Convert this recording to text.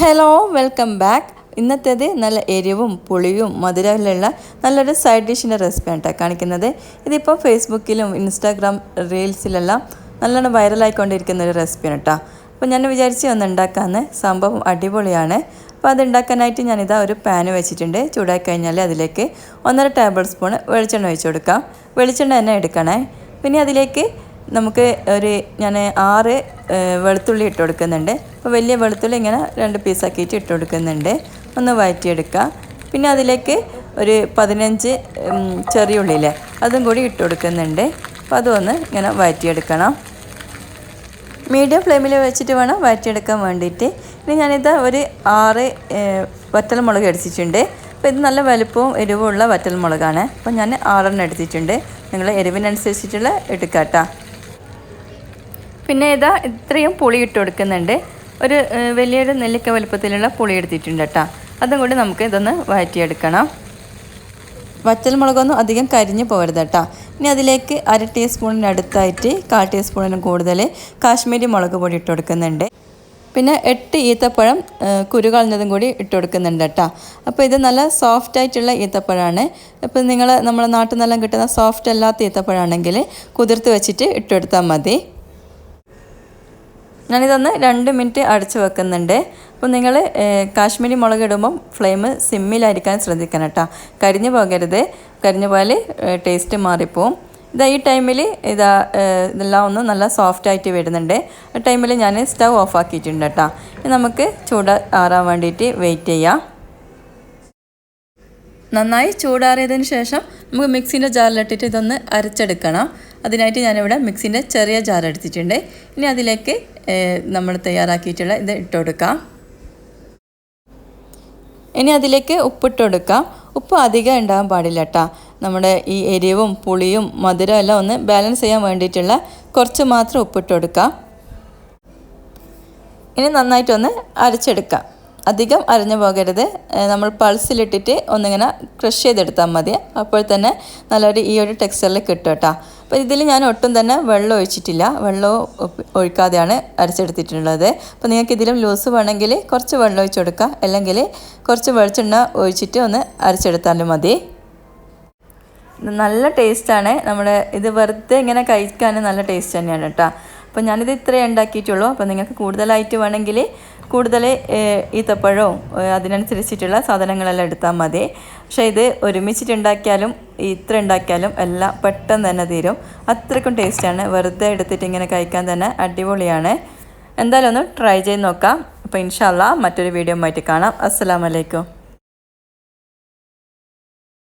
Hello welcome back ഇന്നത്തേത് നല്ല എരിവും പുളിയും മധുരമുള്ള നല്ലൊരു സൈഡ് ഡിഷിന്റെ റെസിപ്പിയാണ് കേട്ടോ കാണിക്കുന്നത്. ഇതിപ്പോൾ ഫേസ്ബുക്കിലും ഇൻസ്റ്റാഗ്രാം റീൽസിലെല്ലാം നല്ലോണം വൈറലായിക്കൊണ്ടിരിക്കുന്ന ഒരു റെസിപ്പിയാണ് കേട്ടോ അപ്പോൾ ഞാൻ വിചാരിച്ച് ഒന്ന് ഉണ്ടാക്കാമെന്ന് സംഭവം അടിപൊളിയാണ്. അപ്പോൾ അത് ഉണ്ടാക്കാനായിട്ട് ഞാനിതാ ഒരു പാന് വെച്ചിട്ടുണ്ട്. ചൂടാക്കി കഴിഞ്ഞാൽ അതിലേക്ക് ഒന്നര ടേബിൾ സ്പൂൺ വെളിച്ചെണ്ണ ഒഴിച്ചു കൊടുക്കാം. വെളിച്ചെണ്ണ തന്നെ എടുക്കണേ. പിന്നെ അതിലേക്ക് നമുക്ക് ഒരു ഞാൻ ആറ് വെളുത്തുള്ളി ഇട്ട് കൊടുക്കുന്നുണ്ട്. അപ്പോൾ വലിയ വെളുത്തുള്ളി ഇങ്ങനെ രണ്ട് പീസാക്കിയിട്ട് ഇട്ട് കൊടുക്കുന്നുണ്ട്. ഒന്ന് വഴറ്റിയെടുക്കുക പിന്നെ അതിലേക്ക് ഒരു പതിനഞ്ച് ഉം, ചെറിയ ഉള്ളിയില്ലേ അതും കൂടി ഇട്ട് കൊടുക്കുന്നുണ്ട്. അപ്പോൾ അതൊന്ന് ഇങ്ങനെ വഴറ്റിയെടുക്കണം. മീഡിയം ഫ്ലെയിമിൽ വെച്ചിട്ട് വേണം വഴറ്റിയെടുക്കാൻ വേണ്ടിയിട്ട്. ഇനി ഞാനിത് ഒരു ആറ് വറ്റൽ വറ്റൽമുളക് അടിച്ചിട്ടുണ്ട് അപ്പോൾ ഇത് നല്ല വലുപ്പവും എരിവുമുള്ള വറ്റൽമുളകാണ്. അപ്പോൾ ഞാൻ ആറെണ്ണം എടുത്തിട്ടുണ്ട്. നിങ്ങൾ എരിവിനനുസരിച്ചിട്ടുള്ള എടുക്കാം കേട്ടോ പിന്നെ ഇതാ ഇത്രയും പുളി ഇട്ട് കൊടുക്കുന്നുണ്ട്. ഒരു വലിയൊരു നെല്ലിക്ക വലുപ്പത്തിലുള്ള പുളി എടുത്തിട്ടുണ്ട് കേട്ടോ. അതും കൂടി നമുക്ക് ഇതൊന്ന് വഴറ്റിയെടുക്കണം. വറ്റൽമുളകൊന്നും അധികം കരിഞ്ഞു പോകരുത് കേട്ടോ. ഇനി അതിലേക്ക് അര ടീസ്പൂണിന് അടുത്തായിട്ട് കാൽ ടീസ്പൂണിന് കൂടുതൽ കാശ്മീരി മുളക് പൊടി ഇട്ട് കൊടുക്കുന്നുണ്ട്. പിന്നെ എട്ട് ഈത്തപ്പഴം കുരു കളഞ്ഞതും കൂടി ഇട്ട് കൊടുക്കുന്നുണ്ട് കേട്ടോ. അപ്പോൾ ഇത് നല്ല സോഫ്റ്റ് ആയിട്ടുള്ള ഈത്തപ്പഴമാണ് ഇപ്പം നിങ്ങൾ നമ്മുടെ നാട്ടിൽ നിന്നെല്ലാം കിട്ടുന്ന സോഫ്റ്റ് അല്ലാത്ത ഈത്തപ്പഴമാണെങ്കിൽ കുതിർത്ത് വെച്ചിട്ട് ഇട്ടെടുത്താൽ മതി. ഞാനിതൊന്ന് രണ്ട് മിനിറ്റ് അടച്ചു വെക്കുന്നുണ്ട്. അപ്പോൾ നിങ്ങൾ കാശ്മീരി മുളക് ഇടുമ്പം ഫ്ലെയിം സിമ്മിലായിരിക്കാൻ ശ്രദ്ധിക്കണം കേട്ടോ. കരിഞ്ഞു പോകരുത്. കരിഞ്ഞു പോയാൽ ടേസ്റ്റ് മാറിപ്പോവും. ഇതാ ഈ ടൈമിൽ ഇതാ ഇതെല്ലാം ഒന്ന് നല്ല സോഫ്റ്റ് ആയിട്ട് വരുന്നുണ്ട്. ആ ടൈമിൽ ഞാൻ സ്റ്റവ് ഓഫ് ആക്കിയിട്ടുണ്ട് കേട്ടോ. നമുക്ക് ചൂട് ആറാൻ വേണ്ടിയിട്ട് വെയിറ്റ് ചെയ്യാം. നന്നായി ചൂടാറിയതിന് ശേഷം നമുക്ക് മിക്സിന്റെ ജാറിലിട്ടിട്ട് ഇതൊന്ന് അരച്ചെടുക്കണം. അതിനായിട്ട് ഞാനിവിടെ മിക്സിന്റെ ചെറിയ ജാർ എടുത്തിട്ടുണ്ട്. ഇനി അതിലേക്ക് നമ്മൾ തയ്യാറാക്കിയിട്ടുള്ള ഇത് ഇട്ട് കൊടുക്കാം ഇനി അതിലേക്ക് ഉപ്പിട്ട് കൊടുക്കാം ഉപ്പ് അധികം ഉണ്ടാകാൻ പാടില്ല കേട്ടോ നമ്മുടെ ഈ എരിവും പുളിയും മധുരം എല്ലാം ഒന്ന് ബാലൻസ് ചെയ്യാൻ വേണ്ടിയിട്ടുള്ള കുറച്ച് മാത്രം ഉപ്പിട്ട് കൊടുക്കാം ഇനി നന്നായിട്ടൊന്ന് അരച്ചെടുക്കാം. അധികം അരഞ്ഞു പോകരുത്. നമ്മൾ പൾസിലിട്ടിട്ട് ഒന്നിങ്ങനെ ക്രഷ് ചെയ്തെടുത്താൽ മതി. അപ്പോൾ തന്നെ നല്ലൊരു ഈ ഒരു ടെക്സ്ചറിൽ കിട്ടും കേട്ടോ അപ്പോൾ ഇതിൽ ഞാൻ ഒട്ടും തന്നെ വെള്ളം ഒഴിച്ചിട്ടില്ല. വെള്ളം ഒഴിക്കാതെയാണ് അരച്ചെടുത്തിട്ടുള്ളത്. അപ്പോൾ നിങ്ങൾക്ക് ഇതിലും ലൂസ് വേണമെങ്കിൽ കുറച്ച് വെള്ളം ഒഴിച്ച് കൊടുക്കുക. അല്ലെങ്കിൽ കുറച്ച് വെളിച്ചെണ്ണ ഒഴിച്ചിട്ട് ഒന്ന് അരച്ചെടുത്താലും മതി. നല്ല ടേസ്റ്റാണ് നമ്മുടെ ഇത് വെറുതെ ഇങ്ങനെ കഴിക്കാൻ നല്ല ടേസ്റ്റ് തന്നെയാണ് കേട്ടോ. അപ്പോൾ ഞാനിത് ഇത്രയേ ഉണ്ടാക്കിയിട്ടുള്ളൂ. അപ്പോൾ നിങ്ങൾക്ക് കൂടുതലായിട്ട് വേണമെങ്കിൽ കൂടുതൽ ഈത്തപ്പഴവും അതിനനുസരിച്ചിട്ടുള്ള സാധനങ്ങളെല്ലാം എടുത്താൽ മതി. പക്ഷേ ഇത് ഒരുമിച്ചിട്ടുണ്ടാക്കിയാലും ഇത്ര ഉണ്ടാക്കിയാലും എല്ലാം പെട്ടെന്ന് തന്നെ തീരും. അത്രയ്ക്കും ടേസ്റ്റാണ് വെറുതെ എടുത്തിട്ട് ഇങ്ങനെ കഴിക്കാൻ തന്നെ അടിപൊളിയാണ്. എന്തായാലും ഒന്ന് ട്രൈ ചെയ്ത് നോക്കാം. അപ്പോൾ ഇൻഷാല്ല മറ്റൊരു വീഡിയോ ആയിട്ട് കാണാം. അസ്സാം വലൈക്കും